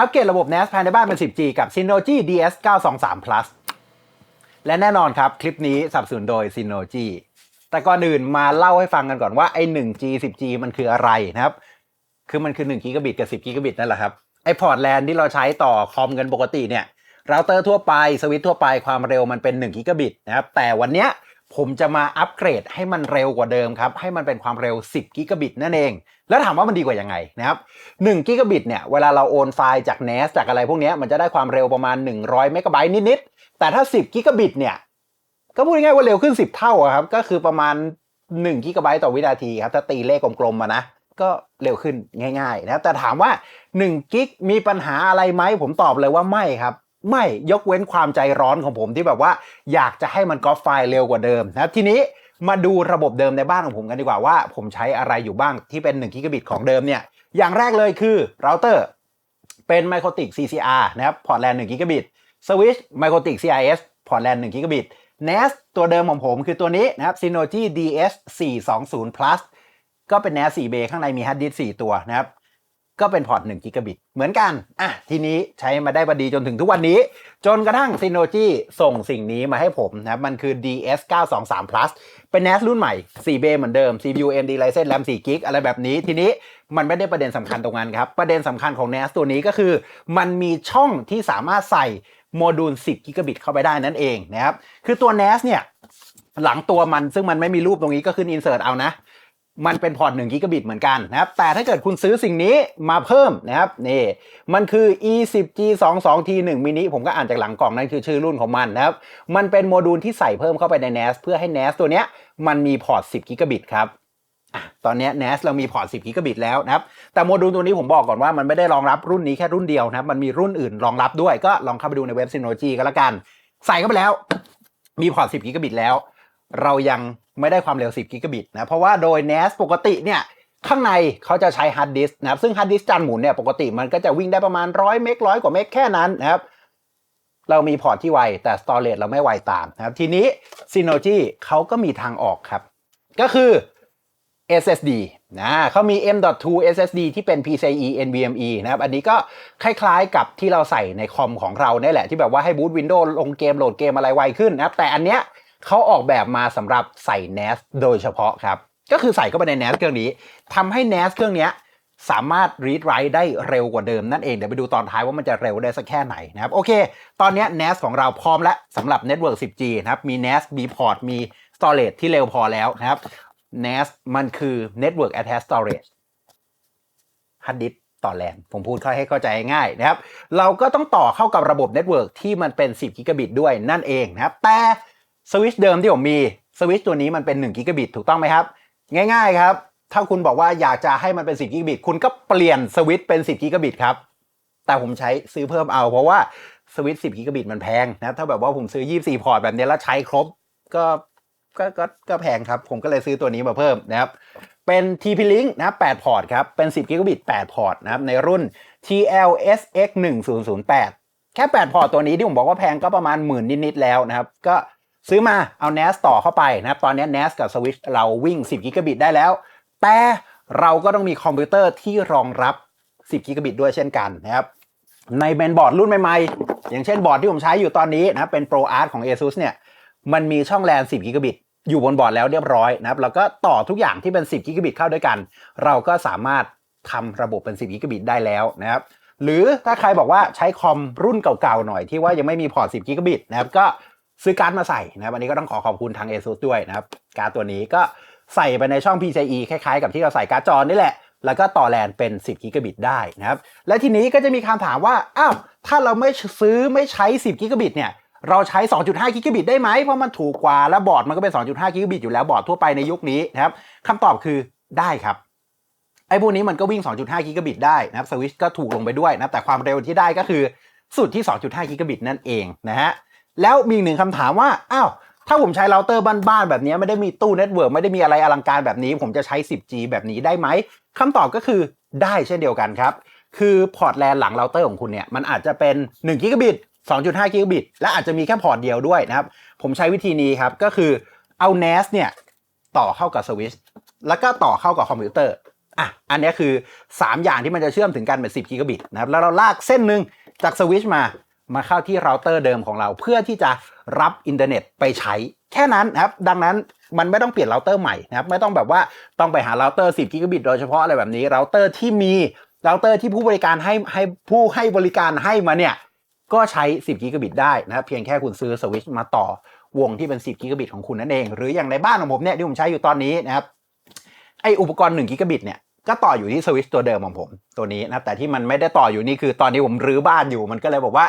อัปเกรดระบบ NAS ภายในบ้านเป็น 10G กับ Synology DS 923 Plus และแน่นอนครับ คลิปนี้สนับสนุนโดย Synology แต่ก่อนอื่นมาเล่าให้ฟังกันก่อนว่าไอ้ 1G 10G มันคืออะไรนะครับ คือมันคือ1กิกะบิตกับ10กิกะบิตนั่นแหละครับ ไอ้พอร์ตแลนที่เราใช้ต่อคอมกันปกติเนี่ยเราเตอร์ทั่วไปสวิตทั่วไปความเร็วมันเป็น1กิกะบิตนะครับ แต่วันเนี้ย ผมจะมาอัปเกรดให้มันเร็วกว่าเดิมครับ ให้มันเป็นความเร็ว 10 กิกะบิตนั่นเอง แล้วถามว่ามันดีกว่ายังไงนะครับ1กิกะบิตเนี่ย เวลาเราโอนไฟล์จาก NAS จากอะไรพวกนี้มันจะได้ความเร็วประมาณ 100เมกะไบต์นิดๆ แต่ถ้า 10กิกะบิตเนี่ย ก็พูดง่ายๆว่าเร็วขึ้น 10 เท่าครับ ก็คือประมาณ1กิกะไบต์ต่อวินาทีครับ ถ้าตีเลขกลมๆมานะ ก็เร็วขึ้นง่ายๆนะครับแต่ถามว่า1กิกมีปัญหาอะไรไหมผมตอบเลยว่าไม่ครับ ไม่ยกเว้นความใจร้อนของผมที่แบบว่า อยากจะให้มันก๊อปไฟล์เร็วกว่าเดิมนะครับทีนี้มาดูระบบเดิมในบ้านของผมกันดีกว่าว่า ผมใช้อะไรอยู่บ้างที่เป็น1กิกะบิตของเดิมเนี่ยอย่างแรกเลยคือเราเตอร์เป็น m i c r o t i c CCR นะครับพอร์ตแลน1กิกะบิตสวิช m i c r o t i c CIS พอร์ตแลน1กิกะบิต NAS ตัวเดิมของผมคือตัวนี้นะครับ Synology DS 420 Plus ก็เป็น NAS 4 bay ข้างในมีฮาร์ดดิสก์4ตัวนะครับ ก็เป็นพอร์ต1กิกะบิตเหมือนกันอะทีนี้ใช้มาได้บดีจนถึงทุกวันนี้ จนกระทั่ง Synology ส่งสิ่งนี้มาให้ผมนะครับมันคือ DS 923 Plus เป็น NAS รุ่นใหม่ 4B เหมือนเดิม CPU AMD Ryzen RAM 4 GB อะไรแบบนี้ ทีนี้มันไม่ได้ประเด็นสำคัญตรงนั้นครับ ประเด็นสำคัญของ NAS ตัวนี้ก็คือ มันมีช่องที่สามารถใส่โมดูล 10กิกะบิตเข้าไปได้นั่นเองนะครับ คือตัว NAS เนี่ยหลังตัวมันซึ่งมันไม่มีรูปตรงนี้ก็ขึ้น insert เอานะ มันเป็นพอร์ต1กิกะบิตเหมือนกันนะครับ แต่ถ้าเกิดคุณซื้อสิ่งนี้มาเพิ่มนะครับนี่มันคือ e10g22t1 mini ผมก็อ่านจากหลังกล่องนั่นคือชื่อรุ่นของมันนะครับ มันเป็นโมดูลที่ใส่เพิ่มเข้าไปใน NAS เพื่อให้ NAS ตัวเนี้ยมันมีพอร์ต 10กิกะบิตครับอะตอนนี้ NAS เรามีพอร์ต 10 กิกะบิตแล้วนะครับ แต่โมดูลตัวนี้ผมบอกก่อนว่ามันไม่ได้รองรับรุ่นนี้แค่รุ่นเดียวนะครับ มันมีรุ่นอื่นรองรับด้วย ก็ลองเข้าไปดูในเว็บ Synology ก็แล้วกัน ใส่เข้าไปแล้ว มีพอร์ต 10 กิกะบิตแล้ว เรายัง ไม่ได้ความเร็ว 10 กิกะบิตนะ เพราะว่าโดย NAS ปกติเนี่ยข้างในเขาจะใช้ฮาร์ดดิสก์นะครับซึ่งฮาร์ดดิสก์จานหมุนเนี่ยปกติมันก็จะวิ่งได้ประมาณ 100 เมกร้อยกว่าเมกแค่นั้นนะครับเรามีพอร์ตที่ไว แต่ storage เราไม่ไวตามนะครับทีนี้ Synology เขาก็มีทางออกครับ ก็คือ SSD นะเขามี M.2 SSD ที่เป็น PCIe NVMe นะครับ อันนี้ก็คล้ายๆกับที่เราใส่ในคอมของเราเนี่ยแหละ ที่แบบว่าให้บูต Windows ลงเกมโหลดเกมอะไรไวขึ้นนะครับ แต่อันเนี้ย เขาออกแบบมาสำหรับใส่ NAS โดยเฉพาะครับ ก็คือใส่เข้าไปใน NAS เครื่องนี้ทำให้ NAS เครื่องนี้สามารถ read write ได้เร็วกว่าเดิมนั่นเอง เดี๋ยวไปดูตอนท้ายว่ามันจะเร็วได้สักแค่ไหนนะครับ โอเค ตอนนี้ NAS ของเราพร้อมแล้วสำหรับ Network 10G นะครับ มี NAS มีพอร์ตมี storage ที่เร็วพอแล้วนะครับ NAS มันคือ Network Attached Storage h a r d d i s ต่อแลนผมพูดค่อยให้เข้าใจง่ายนะครับ เราก็ต้องต่อเข้ากับระบบเน็ตเวิร์กที่มันเป็น 10 กิกะบิตด้วยนั่นเองนะครับ แต่ สวิตช์เดิมที่ผมมีสวิตช์ตัวนี้มันเป็น1กิกะบิตถูกต้องไหมครับ ง่ายๆครับ ถ้าคุณบอกว่าอยากจะให้มันเป็น 10กิกะบิตคุณก็เปลี่ยนสวิตช์เป็น10กิกะบิตครับ แต่ผมใช้ซื้อเพิ่มเอา เพราะว่าสวิตช์10กิกะบิตมันแพงนะถ้าแบบว่าผมซื้อ 24 พอร์ตแบบนี้แล้วใช้ครบก็ก็ก็ก็แพงครับ ผมก็เลยซื้อตัวนี้มาเพิ่มนะครับ เป็น TP-Link นะ8พอร์ตครับ เป็น 10กิกะบิต8พอร์ตนะครับในรุ่น TLSX 1008แค่ 8 พอร์ตตัวนี้ที่ผมบอกว่าแพงก็ประมาณหมื่นนิดๆแล้วนะครับ ก็ ซื้อมาเอา NAS ต่อเข้าไปนะครับ ตอนนี้ NAS กับ Switch เราวิ่ง 10กิกะบิตได้แล้ว แต่เราก็ต้องมีคอมพิวเตอร์ที่รองรับ 10กิกะบิตด้วยเช่นกันนะครับ ในเมนบอร์ดรุ่นใหม่ๆ อย่างเช่นบอร์ดที่ผมใช้อยู่ตอนนี้นะเป็น Pro Art ของ ASUS เนี่ย มันมีช่องแลน 10กิกะบิตอยู่บนบอร์ดแล้วเรียบร้อยนะครับ แล้วก็ต่อทุกอย่างที่เป็น 10กิกะบิตเข้าด้วยกัน เราก็สามารถทำระบบเป็น 10กิกะบิตได้แล้วนะครับหรือถ้าใครบอกว่าใช้คอมรุ่นเก่าๆหน่อยที่ว่ายังไม่มีพอร์ต 10กิกะบิตนะครับก็ ซื้อการ์ดมาใส่นะครับอันนี้ก็ต้องขอขอบคุณทาง ASUS ด้วยนะครับ การ์ดตัวนี้ก็ใส่ไปในช่อง PCIe คล้ายๆ กับที่เราใส่การ์ดจอนี่แหละ แล้วก็ต่อแลนเป็น 10 กิกะบิตได้นะครับ และทีนี้ก็จะมีคำถามว่า อ้าว ถ้าเราไม่ซื้อไม่ใช้ 10 กิกะบิตเนี่ย เราใช้ 2.5 กิกะบิตได้ไหม เพราะมันถูกกว่า แล้วบอร์ดมันก็เป็น 2.5 กิกะบิตอยู่แล้วบอร์ดทั่วไปในยุคนี้นะครับคำตอบคือได้ครับไอ้พวกนี้มันก็วิ่ง 2.5 กิกะบิตได้นะครับสวิชก็ถูกลงไปด้วยนะแต่ความเร็วที่ได้ก็คือสุดที่ 2.5 กิกะบิตนั่นเองนะฮะ แล้วมีอีกหนึ่งคำถามว่า อ้าว ถ้าผมใช้เราเตอร์บ้านๆแบบนี้ไม่ได้มีตู้เน็ตเวิร์กไม่ได้มีอะไรอลังการแบบนี้ ผมจะใช้ 10G แบบนี้ได้ไหมคำตอบก็คือได้เช่นเดียวกันครับ คือพอร์ตแลนหลังเราเตอร์ของคุณเนี่ย มันอาจจะเป็น1กิกะบิต2.5กิกะบิตและอาจจะมีแค่พอร์ตเดียวด้วยนะครับ ผมใช้วิธีนี้ครับ ก็คือเอา NAS เนี่ยต่อเข้ากับสวิตช์แล้วก็ต่อเข้ากับคอมพิวเตอร์ อะ อันนี้คือ 3 อย่างที่มันจะเชื่อมถึงกันเป็น10กิกะบิตนะครับ แล้วเราลากเส้นหนึ่งจากสวิตช์มา มาเข้าที่เราเตอร์เดิมของเรา เพื่อที่จะรับอินเทอร์เน็ตไปใช้ แค่นั้นนะครับ ดังนั้นมันไม่ต้องเปลี่ยนเราเตอร์ใหม่นะครับ ไม่ต้องแบบว่าต้องไปหาเราเตอร์10กิกะบิตโดยเฉพาะอะไรแบบนี้เราเตอร์ที่มีเราเตอร์ที่ผู้บริการให้ให้ผู้ให้บริการให้มาเนี่ยก็ใช้ 10กิกะบิตได้นะครับเพียงแค่คุณซื้อสวิตช์มาต่อวงที่เป็น 10กิกะบิตของคุณนั่นเอง หรืออย่างในบ้านของผมเนี่ยที่ผมใช้อยู่ตอนนี้นะครับไออุปกรณ์1กิกะบิตเนี่ยก็ต่ออยู่ที่สวิตช์ตัวเดิมของผมตัวนี้นะครับแต่ที่มันไม่ได้ต่ออยู่นี่คือตอนนี้ผมรื้อบ้านอยู่มันก็เลยบอกว่า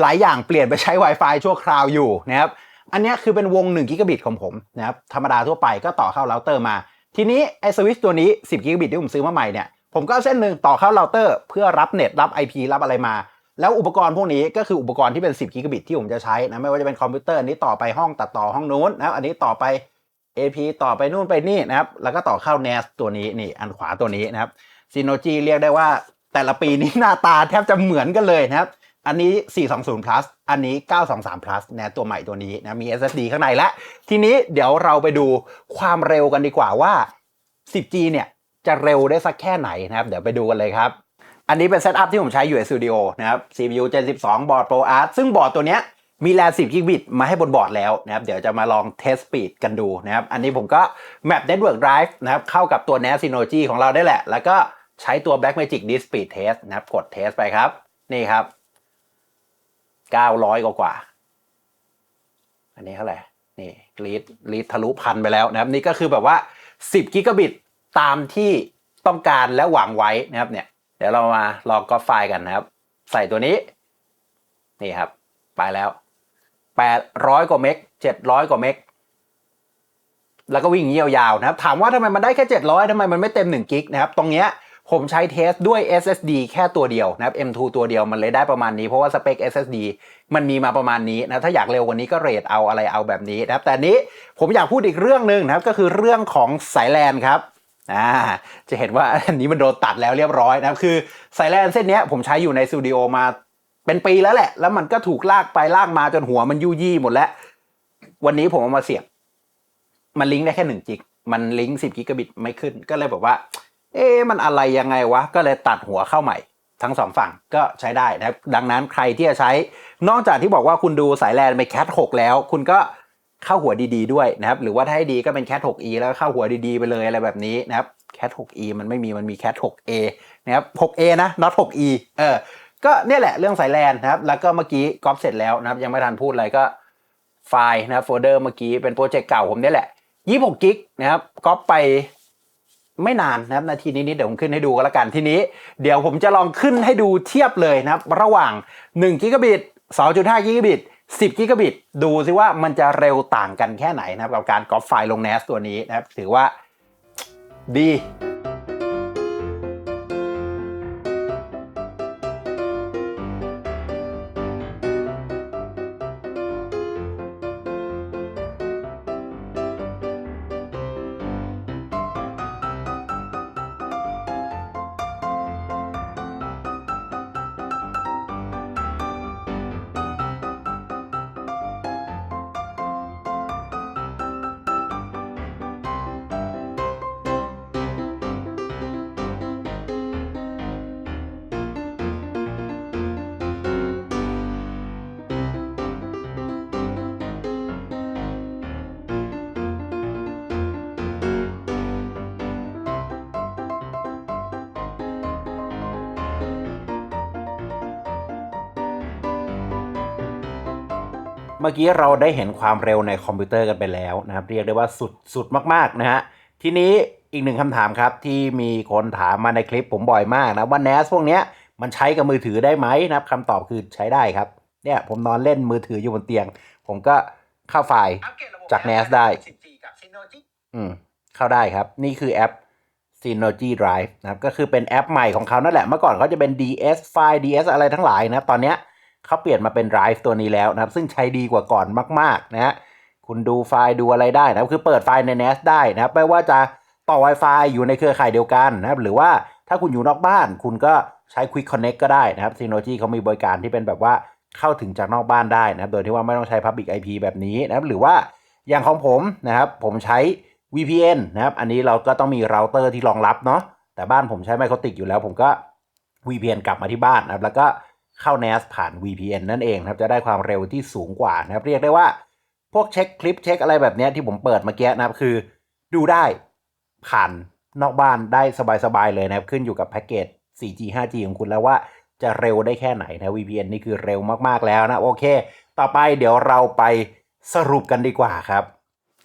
หลายอย่างเปลี่ยนไปใช้ Wi-Fi ชั่วคราวอยู่นะครับอันนี้คือเป็นวง1กิกะบิตของผมนะครับธรรมดาทั่วไปก็ต่อเข้าเราเตอร์มา ทีนี้ไอสวิตช์ตัวนี้10กิกะบิตที่ผมซื้อมาใหม่เนี่ยผมก็เอาเส้นหนึ่งต่อเข้าเราเตอร์ เพื่อรับเน็ตรับ IP รับอะไรมา แล้วอุปกรณ์พวกนี้ก็คืออุปกรณ์ที่เป็น 10กิกะบิตที่ผมจะใช้นะไม่ว่าจะเป็นคอมพิวเตอร์อันนี้ต่อไปห้องตัดต่อห้องนู้นนะครับอันนี้ต่อไป AP ต่อไปนู่นไปนี่นะครับแล้วก็ต่อเข้า NAS ตัวนี้นี่อันขวาตัวนี้นะครับ Synology เรียกได้ว่าแต่ละปีนี้หน้าตาแทบจะเหมือนกันเลยนะครับ อันนี้ 420 plus อันนี้ 923 plus นะตัวใหม่ตัวนี้นะมี SSD ข้างในแล้วทีนี้เดี๋ยวเราไปดูความเร็วกันดีกว่าว่า 10G เนี่ยจะเร็วได้สักแค่ไหนนะครับ เดี๋ยวไปดูกันเลยครับอันนี้เป็นเซตอัพที่ผมใช้อยู่ในสตูดิโอนะครับ CPU Gen 12 บอร์ด Pro Art ซึ่งบอร์ดตัวเนี้ยมีแรม10กิกบิตมาให้บนบอร์ดแล้วนะครับ เดี๋ยวจะมาลองเทสสปีดกันดูนะครับ อันนี้ผมก็ Map Network Drive นะครับ เข้ากับตัว NAS Synology ของเราได้แหละ แล้วก็ใช้ตัว Blackmagic Disk Speed Test นะครับ กดเทสไปครับ นี่ครับ 900กว่ากว่า อันนี้เท่าไหร่ นี่ลีดลีดทะลุพันไปแล้วนะครับนี่ก็คือแบบว่า 10 กิกะบิตตามที่ต้องการและหวังไว้นะครับเนี่ยเดี๋ยวเรามาลองก๊อปไฟล์กันนะครับ ใส่ตัวนี้ นี่ครับ ไปแล้ว 800 กว่าเมก700 กว่าเมกแล้วก็วิ่งอย่างนี้ยาวๆนะครับ ถามว่าทำไมมันได้แค่ 700ทำไมมันไม่เต็ม 1 กิกนะครับ ตรงเนี้ย ผมใช้เทสด้วย SSD แค่ตัวเดียวนะครับ M2 ตัวเดียวมันเลยได้ประมาณนี้ เพราะว่าสเปค SSD มันมีมาประมาณนี้นะ ถ้าอยากเร็วกว่านี้ก็เรทเอาอะไรเอาแบบนี้นะครับ แต่นี้ผมอยากพูดอีกเรื่องหนึ่งนะครับ ก็คือเรื่องของสายแลนครับอ่าจะเห็นว่าอันนี้มันโดนตัดแล้วเรียบร้อยนะครับคือสายแลนเส้นนี้ผมใช้อยู่ในสตูดิโอมาเป็นปีแล้วแหละ แล้วมันก็ถูกลากไปลากมาจนหัวมันยุยี่หมดแล้ว วันนี้ผมเอามาเสียบ มันลิงก์ได้แค่หนึ่งจิก มันลิงก์สิบกิกะบิตไม่ขึ้น ก็เลยบอกว่า เอ๊มันอะไรยังไงวะ ก็เลยตัดหัวเข้าใหม่ทั้งสองฝั่งก็ใช้ได้นะครับ ดังนั้นใครที่จะใช้ นอกจากที่บอกว่าคุณดูสายแลนไปแคท6แล้ว คุณก็เข้าหัวดีๆด้วยนะครับ หรือว่าถ้าให้ดีก็เป็นแคท 6e แล้วเข้าหัวดีๆไปเลยอะไรแบบนี้นะครับแคท 6e มันไม่มีมันมีแคท 6a นะครับ 6a นะ not 6e เออ ก็เนี่ยแหละเรื่องสายแลนนะครับ แล้วก็เมื่อกี้ก๊อปเสร็จแล้วนะครับ ยังไม่ทันพูดอะไรก็ไฟล์นะครับโฟลเดอร์เมื่อกี้เป็นโปรเจกต์เก่าผมเนี่ยแหละ26กิกนะครับก๊อปไป ไม่นานนะครับนาทีนี้นิดเดี๋ยวผมขึ้นให้ดูก็แล้วกันทีนี้ เดี๋ยวผมจะลองขึ้นให้ดูเทียบเลยนะครับ ระหว่าง1กิกะบิต2.5กิกะบิต10กิกะบิตดูซิว่ามันจะเร็วต่างกันแค่ไหนนะครับกับการก๊อปไฟล์ลง NAS ตัวนี้นะครับถือว่าดี เมื่อกี้เราได้เห็นความเร็วในคอมพิวเตอร์กันไปแล้วนะครับ เรียกได้ว่าสุดสุดมากๆนะฮะทีนี้อีกหนึ่งคำถามครับ ที่มีคนถามมาในคลิปผมบ่อยมากนะว่า NAS พวกเนี้ยมันใช้กับมือถือได้ไหมนะครับคำตอบคือใช้ได้ครับเนี่ยผมนอนเล่นมือถืออยู่บนเตียง ผมก็เข้าไฟล์จาก NAS ได้อืมเข้าได้ครับ นี่คือแอป Synology Drive นะครับก็คือเป็นแอปใหม่ของเขานั่นแหละเมื่อก่อนเขาจะเป็น DS ไฟล์ DS อะไรทั้งหลายนะครับตอนเนี้ย เขาเปลี่ยนมาเป็น Drive ตัวนี้แล้วนะครับ ซึ่งใช้ดีกว่าก่อนมาก ๆ นะฮะคุณดูไฟล์ดูอะไรได้นะครับคือเปิดไฟล์ใน NAS ได้นะครับไม่ว่าจะต่อ Wi-Fi อยู่ในเครือข่ายเดียวกันนะครับ หรือว่าถ้าคุณอยู่นอกบ้าน คุณก็ใช้ Quick Connect ก็ได้นะครับ Synology เขามีบริการที่เป็นแบบว่าเข้าถึงจากนอกบ้านได้นะครับ โดยที่ว่าไม่ต้องใช้ Public IP แบบนี้นะครับ หรือว่าอย่างของผมนะครับผมใช้ VPN นะครับ อันนี้เราก็ต้องมีเราเตอร์ที่รองรับเนาะแต่บ้านผมใช้ไมโครติกอยู่แล้ว ผมก็ VPN กลับมาที่บ้านนะครับแล้วก็ เข้า NAS ผ่าน VPN นั่นเองครับ จะได้ความเร็วที่สูงกว่านะครับ เรียกได้ว่า พวกเช็คคลิปเช็คอะไรแบบนี้ที่ผมเปิดเมื่อกี้นะครับ คือดูได้ผ่านนอกบ้านได้สบายๆเลยนะครับ ขึ้นอยู่กับแพ็กเกจ 4G 5G ของคุณแล้วว่าจะเร็วได้แค่ไหนนะ VPN นี่คือเร็วมากๆแล้วนะโอเค ต่อไปเดี๋ยวเราไปสรุปกันดีกว่าครับ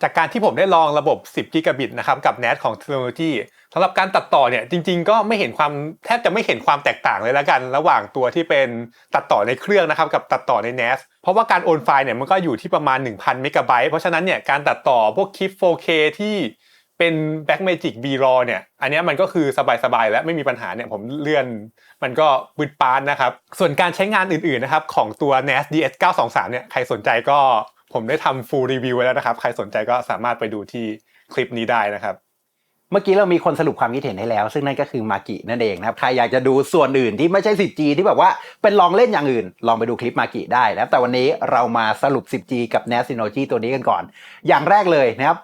จากการที่ผมได้ลองระบบ 10 กิกะบิตนะครับกับ NAS ของ Technology สำหรับการตัดต่อเนี่ยจริง ๆ ก็ไม่เห็นความแทบจะไม่เห็นความแตกต่างเลยละกัน ระหว่างตัวที่เป็นตัดต่อในเครื่องนะครับกับตัดต่อใน NAS เพราะว่าการโอนไฟล์เนี่ยมันก็อยู่ที่ประมาณ 1,000เมกะไบต์เพราะฉะนั้นเนี่ยการตัดต่อพวกคลิป 4K ที่เป็น Blackmagic B-RAW เนี่ยอันนี้มันก็คือสบายๆและไม่มีปัญหาเนี่ยผมเลื่อนมันก็บึดปานนะครับส่วนการใช้งานอื่นๆนะครับของตัว NAS DS 923เนี่ยใครสนใจก็ผมได้ทำ full review ไว้แล้วนะครับ ใครสนใจก็สามารถไปดูที่คลิปนี้ได้นะครับ เมื่อกี้เรามีคนสรุปความคิดเห็นให้แล้ว ซึ่งนั่นก็คือมากินั่นเองนะครับ ใครอยากจะดูส่วนอื่นที่ไม่ใช่ 10G ที่แบบว่าเป็นลองเล่นอย่างอื่น ลองไปดูคลิปมากิได้นะครับ แต่วันนี้เรามาสรุป 10G กับ n a s Synology ตัวนี้กันก่อน อย่างแรกเลยนะครับ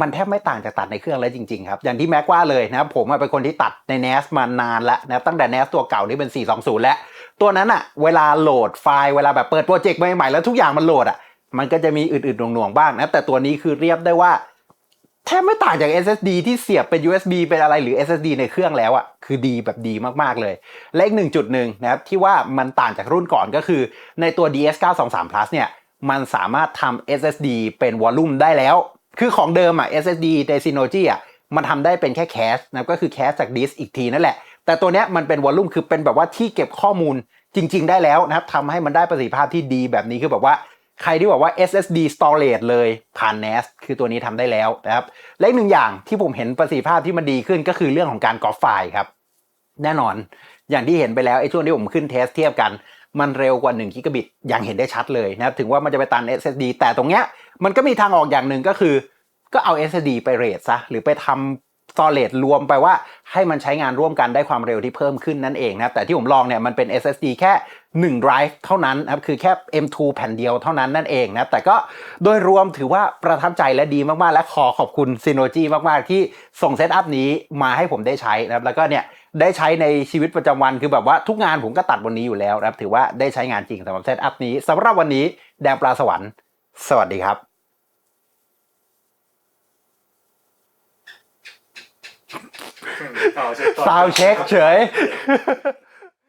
มันแทบไม่ต่างจากตัดในเครื่องเลยจริงๆครับ อย่างที่แม็กว่าเลยนะครับผมเป็นคนที่ตัดใน NAS มานานแล้วนะครับตั้งแต่ NAS ตัวเก่าที่เป็น 420 แล้ว ตัวนั้นอะเวลาโหลดไฟล์เวลาแบบเปิดโปรเจกต์ใหม่ๆแล้วทุกอย่างมันโหลดอะมันก็จะมีอื่นๆหน่วงๆบ้างนะแต่ตัวนี้คือเรียบได้ว่า แทบไม่ต่างจาก SSD ที่เสียบเป็น USB เป็นอะไรหรือ SSD ในเครื่องแล้วอะ่ะคือดีแบบดีมากๆเลย และอีกหนึ่งจุดหนึ่งนะครับที่ว่ามันต่างจากรุ่นก่อนก็คือ ในตัว DS 923 Plus เนี่ยมันสามารถทำ SSD เป็นวอลลุ่มได้แล้ว คือของเดิมอะ SSD ใน Synology อะมันทำได้เป็นแค่แคชนะก็คือแคชจากดิสอีกทีนั่นแหละ แต่ตัวเนี้ยมันเป็นวอลลุ่มคือเป็นแบบว่าที่เก็บข้อมูลจริง ๆ ได้แล้วนะครับทำให้มันได้ประสิทธิภาพที่ดีแบบนี้คือแบบว่า ใครที่บอกว่า SSD storage เลยผ่าน NAS คือตัวนี้ทำได้แล้วนะครับ และอีกหนึ่งอย่างที่ผมเห็นประสิทธิภาพที่มันดีขึ้นก็คือเรื่องของการกรอไฟล์ครับ แน่นอนอย่างที่เห็นไปแล้วไอ้ช่วงที่ผมขึ้นเทสเทียบกันมันเร็วกว่า1กิกะบิตอย่างเห็นได้ชัดเลยนะครับถึงว่ามันจะไปตัน SSD แต่ตรงเนี้ยมันก็มีทางออกอย่างหนึ่งก็คือ ก็เอา SSD ไปเรทซะหรือไปทำ storage รวมไปว่าให้มันใช้งานร่วมกันได้ความเร็วที่เพิ่มขึ้นนั่นเองนะครับแต่ที่ผมลองเนี่ยมันเป็น SSD แค่ 1 drive เท่านั้นนะครับคือแค่ M2 แผ่นเดียวเท่านั้นนั่นเองนะแต่ก็โดยรวมถือว่าประทับใจและดีมากๆ และขอขอบคุณ Synology มากๆ ที่ส่งเซตอัพนี้มาให้ผมได้ใช้นะครับแล้วก็เนี่ยได้ใช้ในชีวิตประจำวันคือแบบว่าทุกงานผมก็ตัดบนนี้อยู่แล้วนะครับถือว่าได้ใช้งานจริงสำหรับเซตอัพนี้สำหรับวันนี้แดงปลาสวรรค์สวัสดีครับ ซาวเช็คเฉย